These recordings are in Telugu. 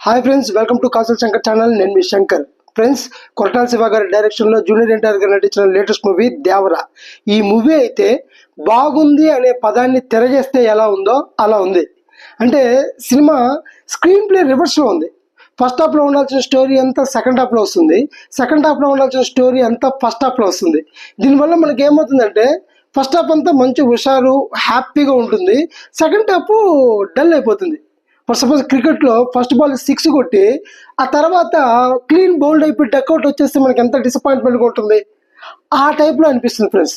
హాయ్ ఫ్రెండ్స్ వెల్కమ్ టు కాసల్ శంకర్ ఛానల్ నేను మీ శంకర్ ఫ్రెండ్స్ కొరటాల శివ గారి డైరెక్షన్లో జూనియర్ ఎన్టీఆర్ గారు నటించిన లేటెస్ట్ మూవీ దేవరా ఈ మూవీ అయితే బాగుంది అనే పదాన్ని తెరజేస్తే ఎలా ఉందో అలా ఉంది అంటే సినిమా స్క్రీన్ ప్లే రివర్స్లో ఉంది ఫస్ట్ హాఫ్లో ఉండాల్సిన స్టోరీ అంతా సెకండ్ హాఫ్లో వస్తుంది సెకండ్ హాఫ్లో ఉండాల్సిన స్టోరీ అంతా ఫస్ట్ హాఫ్లో వస్తుంది దీనివల్ల మనకి ఏమవుతుందంటే ఫస్ట్ హాఫ్ అంతా మంచి హుషారు హ్యాపీగా ఉంటుంది సెకండ్ హాఫ్ డల్ అయిపోతుంది ఫర్ సపోజ్ క్రికెట్లో ఫస్ట్ బాల్ సిక్స్ కొట్టి ఆ తర్వాత క్లీన్ బౌల్డ్ అయిపోయి డక్అవుట్ వచ్చేస్తే మనకి ఎంత డిసప్పాయింట్మెంట్గా ఉంటుంది? ఆ టైప్లో అనిపిస్తుంది ఫ్రెండ్స్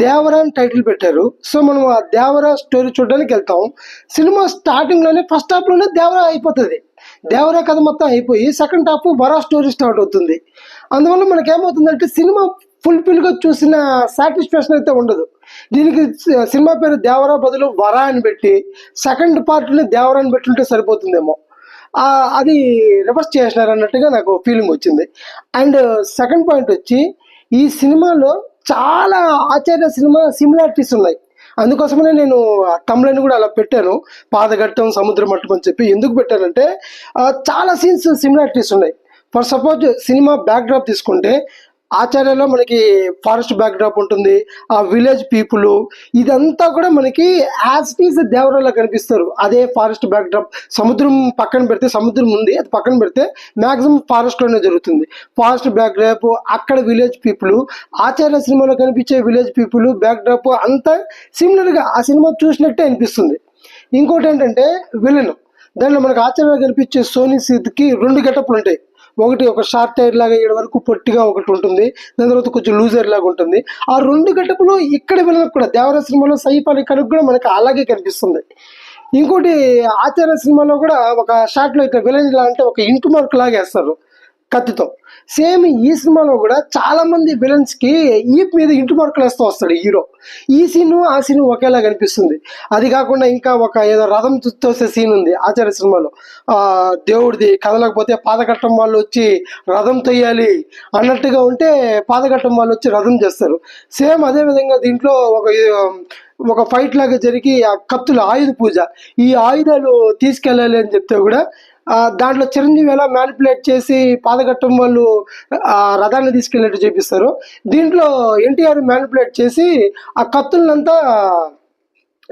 దేవరా అని టైటిల్ పెట్టారు. సో మనం ఆ దేవరా స్టోరీ చూడడానికి వెళ్తాం. సినిమా స్టార్టింగ్లోనే ఫస్ట్ హాఫ్లోనే దేవరా అయిపోతుంది. దేవరా కథ మొత్తం అయిపోయి second half Vara story start అవుతుంది. అందువల్ల మనకి ఏమవుతుందంటే సినిమా ఫుల్ఫిల్గా చూసిన సాటిస్ఫాక్షన్ అయితే ఉండదు. దీనికి సినిమా పేరు దేవరా బదులు వరా అని పెట్టి సెకండ్ పార్ట్ని దేవరా అని పెట్టుంటే సరిపోతుందేమో. అది రివర్స్ చేసినారు అన్నట్టుగా నాకు ఫీలింగ్ వచ్చింది. అండ్ సెకండ్ పాయింట్ వచ్చి ఈ సినిమాలో చాలా ఆచార్య సినిమా సిమిలారిటీస్ ఉన్నాయి. అందుకోసమనే నేను తమిళని కూడా అలా పెట్టాను. పాదఘట్టం సముద్ర మట్టం అని చెప్పి ఎందుకు పెట్టానంటే చాలా సీన్స్ సిమిలారిటీస్ ఉన్నాయి. ఫర్ సపోజ్ సినిమా బ్యాక్డ్రాప్ తీసుకుంటే ఆచార్యలో మనకి ఫారెస్ట్ బ్యాక్డ్రాప్ ఉంటుంది ఆ విలేజ్ పీపుల్ ఇదంతా కూడా మనకి యాజ్ టీజ్ దేవరాలో కనిపిస్తారు. అదే ఫారెస్ట్ బ్యాక్డ్రాప్ సముద్రం పక్కన పెడితే సముద్రం ఉంది అది పక్కన పెడితే మ్యాక్సిమం ఫారెస్ట్లోనే జరుగుతుంది. ఫారెస్ట్ బ్యాక్డ్రాప్ అక్కడ విలేజ్ పీపుల్ ఆచార్య సినిమాలో కనిపించే విలేజ్ పీపుల్ బ్యాక్డ్రాప్ అంతా సిమిలర్గా ఆ సినిమా చూసినట్టే అనిపిస్తుంది. ఇంకోటి ఏంటంటే విలన్ దాంట్లో మనకు ఆచార్య కనిపించే సోనీ సీత్కి రెండు గెటప్లు ఉంటాయి. ఒకటి ఒక షార్ట్ టైర్ లాగా ఇక్కడ వరకు పొట్టిగా ఒకటి ఉంటుంది. దాని తర్వాత కొంచెం లూజర్ లాగా ఉంటుంది. ఆ రెండు గడ్డపులు ఇక్కడ వెళ్ళినప్పుడు కూడా దేవర సినిమాలో సైఫ్ అలీ ఖాన్ కూడా మనకి అలాగే కనిపిస్తుంది. ఇంకోటి ఆచార్య సినిమాలో కూడా ఒక షార్ట్లో ఇట్లా విలన్ అంటే ఒక ఇంటు మార్క్ లాగా వేస్తారు. కత్తితో. సేమ్ ఈ సినిమాలో కూడా చాలా మంది విలన్స్కి ఈప్ మీద ఇంటి మార్కులు వేస్తూ వస్తాడు హీరో. ఈ సీన్ ఆ సీన్ ఒకేలా కనిపిస్తుంది. అది కాకుండా ఇంకా ఒక ఏదో రథం తోసే సీన్ ఉంది ఆచార్య సినిమాలో. ఆ దేవుడిది కదలకపోతే పాదకట్టం వాళ్ళు వచ్చి రథం తొయ్యాలి అన్నట్టుగా ఉంటే పాదకట్టం వాళ్ళు వచ్చి రథం చేస్తారు. సేమ్ అదే విధంగా దీంట్లో ఒక ఒక ఫైట్ లాగా జరిగి ఆ కత్తుల ఆయుధ పూజ. ఈ ఆయుధాలు తీసుకెళ్ళాలి అని చెప్తే కూడా దాంట్లో చిరంజీవి ఎలా మ్యానిపులేట్ చేసి పాదఘట్టం వాళ్ళు రథాన్ని తీసుకెళ్ళినట్టు చూపిస్తారు. దీంట్లో ఎన్టీఆర్ మ్యానిపులేట్ చేసి ఆ కత్తులనంతా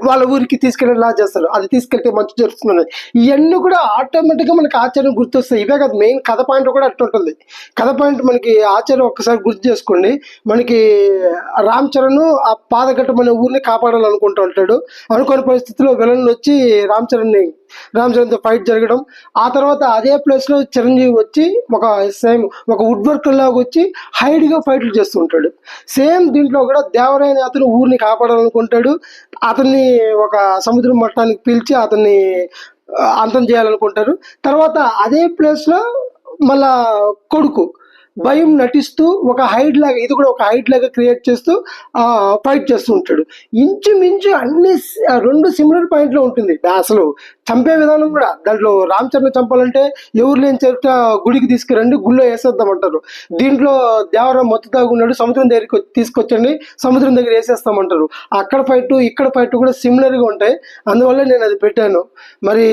వాళ్ళ ఊరికి తీసుకెళ్ళేలా చేస్తారు. అది తీసుకెళ్తే మంచి జరుగుతుంది ఇవన్నీ కూడా ఆటోమేటిక్గా మనకి ఆచార్యం గుర్తొస్తాయి. ఇవే కాదు మెయిన్ కథ పాయింట్ కూడా అట్టుంటుంది ఉంటుంది. కథ పాయింట్ మనకి ఆచార్యం ఒక్కసారి గుర్తు చేసుకోండి. మనకి రామ్ చరణ్ ఆ పాదఘట్టం అనే ఊరిని కాపాడాలనుకుంటూ ఉంటాడు. అనుకోని పరిస్థితిలో విలన్లు వచ్చి రామ్ చరణ్ని రామ్ చరణ్తో ఫైట్ జరగడం. ఆ తర్వాత అదే ప్లేస్లో చిరంజీవి వచ్చి ఒక సేమ్ ఒక వుడ్ వర్క్ లాగా వచ్చి హైడ్గా ఫైట్లు చేస్తూ ఉంటాడు. సేమ్ దీంట్లో కూడా దేవరైన అతను ఊరిని కాపాడాలనుకుంటాడు. అతన్ని ఒక సముద్రం మట్టానికి పిలిచి అతన్ని అంతం చేయాలనుకుంటారు. తర్వాత అదే ప్లేస్లో మళ్ళా కొడుకు భయం నటిస్తూ ఒక హైట్ లాగా ఇది కూడా ఒక హైట్ లాగా క్రియేట్ చేస్తూ ఫైట్ చేస్తూ ఉంటాడు. ఇంచుమించు అన్ని రెండు సిమిలర్ పాయింట్లో ఉంటుంది. అసలు చంపే విధానం కూడా. దాంట్లో రామ్ చరణ్ చంపాలంటే ఎవరు లేని చేత గుడికి తీసుకురండి గుళ్ళో వేసేద్దామంటారు దీంట్లో దేవరం మొత్తం తాగున్నాడు సముద్రం దగ్గరికి తీసుకొచ్చండి సముద్రం దగ్గర వేసేస్తామంటారు అక్కడ ఫైట్ ఇక్కడ ఫైట్ కూడా సిమిలర్గా ఉంటాయి. అందువల్ల నేను అది పెట్టాను. మరి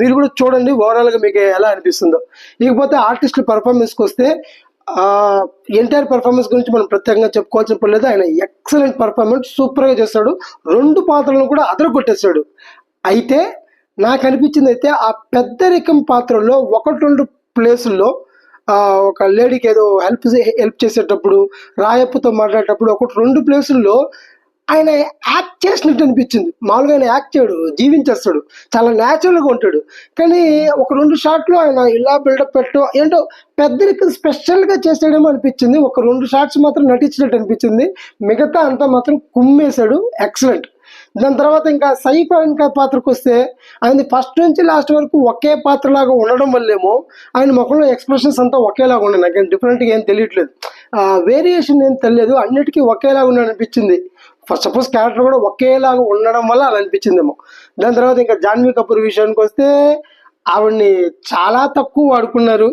మీరు కూడా చూడండి ఓవరాల్గా మీకు ఎలా అనిపిస్తుందో. ఇకపోతే ఆర్టిస్టుల పర్ఫార్మెన్స్కి వస్తే ఎన్టీఆర్ పర్ఫార్మెన్స్ గురించి మనం ప్రత్యేకంగా చెప్పుకోవాల్సిన పని లేదు. ఆయన ఎక్సలెంట్ పర్ఫార్మెన్స్ సూపర్గా చేస్తాడు. రెండు పాత్రలను కూడా అదరగొట్టేశాడు. అయితే నాకు అనిపించింది అయితే ఆ పెద్దరికం పాత్రలో ఒకటి రెండు ప్లేసుల్లో ఒక లేడీకి ఏదో హెల్ప్ హెల్ప్ చేసేటప్పుడు రాయప్పతో మాట్లాడేటప్పుడు ఒకటి రెండు ప్లేసుల్లో ఆయన యాక్ట్ చేసినట్టు అనిపించింది. మామూలుగా ఆయన యాక్ట్ చేయడు జీవించేస్తాడు. చాలా న్యాచురల్గా ఉంటాడు. కానీ ఒక రెండు షాట్లు ఆయన ఇలా బిల్డప్ పెట్టడం ఏంటో పెద్దరికి స్పెషల్గా చేసాడేమో అనిపించింది. ఒక రెండు షాట్స్ మాత్రం నటించినట్టు అనిపించింది. మిగతా అంతా మాత్రం కుమ్మేశాడు. ఎక్సలెంట్ దాని తర్వాత ఇంకా సైఫ్ అలీ పాత్రకు వస్తే ఆయన ఫస్ట్ నుంచి లాస్ట్ వరకు ఒకే పాత్రలాగా ఉండడం వల్లేమో ఆయన ముఖంలో ఎక్స్ప్రెషన్స్ అంతా ఒకేలాగా ఉన్నాయి. నాకు డిఫరెంట్గా ఏం తెలియట్లేదు. వేరియేషన్ ఏం తెలియదు. అన్నిటికీ ఒకేలాగా ఉన్న అనిపించింది ఫస్ట్ సపోజ్ క్యారెక్టర్ కూడా ఒకేలాగా ఉండడం వల్ల అలా అనిపించిందేమో. దాని తర్వాత ఇంకా జాన్వీ కపూర్ విషయానికి వస్తే ఆవిడ్ని చాలా తక్కువ వాడుకున్నారు.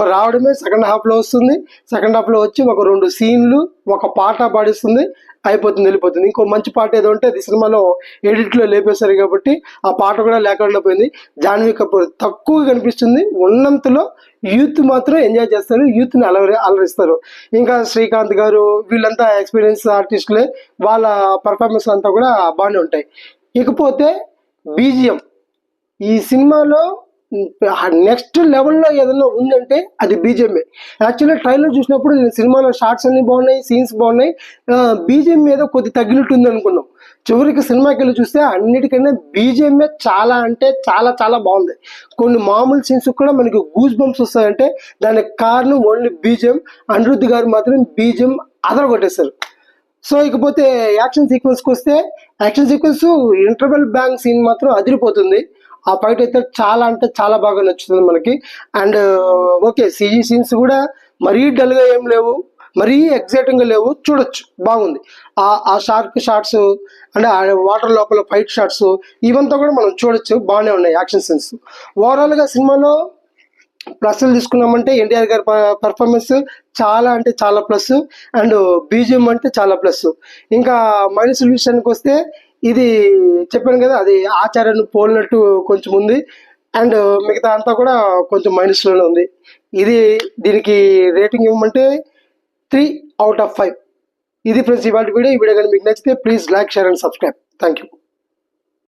రావడమే సెకండ్ హాఫ్లో వస్తుంది. సెకండ్ హాఫ్లో వచ్చి ఒక రెండు సీన్లు ఒక పాట పాడిస్తుంది అయిపోతుంది వెళ్ళిపోతుంది. ఇంకో మంచి పాట ఏదో ఉంటే అది సినిమాలో ఎడిట్లో లేపేశారు కాబట్టి ఆ పాట కూడా లేకుండా పోయింది. జాన్వీ కపూర్ తక్కువ కనిపిస్తుంది. ఉన్నంతలో యూత్ మాత్రం ఎంజాయ్ చేస్తారు. యూత్ని అలరి అలరిస్తారు. ఇంకా శ్రీకాంత్ గారు వీళ్ళంతా ఎక్స్పీరియన్స్ ఆర్టిస్టులే వాళ్ళ పర్ఫార్మెన్స్ అంతా కూడా బాగానే ఉంటాయి. ఇకపోతే బీజిఎం. ఈ సినిమాలో నెక్స్ట్ లెవెల్లో ఏదైనా ఉందంటే అది బీజేపీ యాక్చువల్లీ ట్రైలర్ చూసినప్పుడు నేను సినిమాలో షార్ట్స్ అన్ని బాగున్నాయి సీన్స్ బాగున్నాయి. బీజేపీ మీద కొద్ది తగ్గినట్టుంది అనుకున్నాం. చివరికి సినిమాకి వెళ్ళి చూస్తే అన్నిటికన్నా బీజేపీ చాలా అంటే చాలా చాలా బాగుంది. కొన్ని మామూలు సీన్స్ కూడా మనకి గూస్ బంప్స్ వస్తాయంటే దానికి కారణం ఓన్లీ బీజేఎం అనిరుద్ధ్ గారు మాత్రం బీజేఎం అదరగొట్టేశారు. సో ఇకపోతే యాక్షన్ సీక్వెన్స్కి వస్తే action sequence interval bank scene మాత్రం అదిరిపోతుంది. ఆ ఫైట్ అయితే చాలా అంటే చాలా బాగా నచ్చుతుంది మనకి. అండ్ ఓకే సిజీ సీన్స్ కూడా మరీ డల్గా ఏం లేవు మరీ ఎగ్జైటింగ్గా లేవు చూడొచ్చు బాగుంది. ఆ ఆ షార్క్ షార్ట్స్ అంటే వాటర్ లోపల ఫైట్ షార్ట్స్ ఇవంతా కూడా మనం చూడొచ్చు బాగానే ఉన్నాయి యాక్షన్ సీన్స్ ఓవరాల్గా సినిమాలో ప్లస్లు తీసుకున్నామంటే ఎన్టీఆర్ గారి పర్ఫార్మెన్స్ చాలా అంటే చాలా ప్లస్ అండ్ బీజిఎం అంటే చాలా ప్లస్ ఇంకా మైనస్ విషయానికి వస్తే ఇది చెప్పాను కదా అది ఆచారాన్ని పోలినట్టు కొంచెం ఉంది. అండ్ మిగతా అంతా కూడా కొంచెం మైనస్లోనే ఉంది. ఇది దీనికి రేటింగ్ ఇవ్వమంటే త్రీ అవుట్ ఆఫ్ ఫైవ్ ఇది ఫ్రెండ్స్ ఇవాళ వీడియో. ఈ వీడియో కానీ మీకు నచ్చితే please like share and subscribe thank you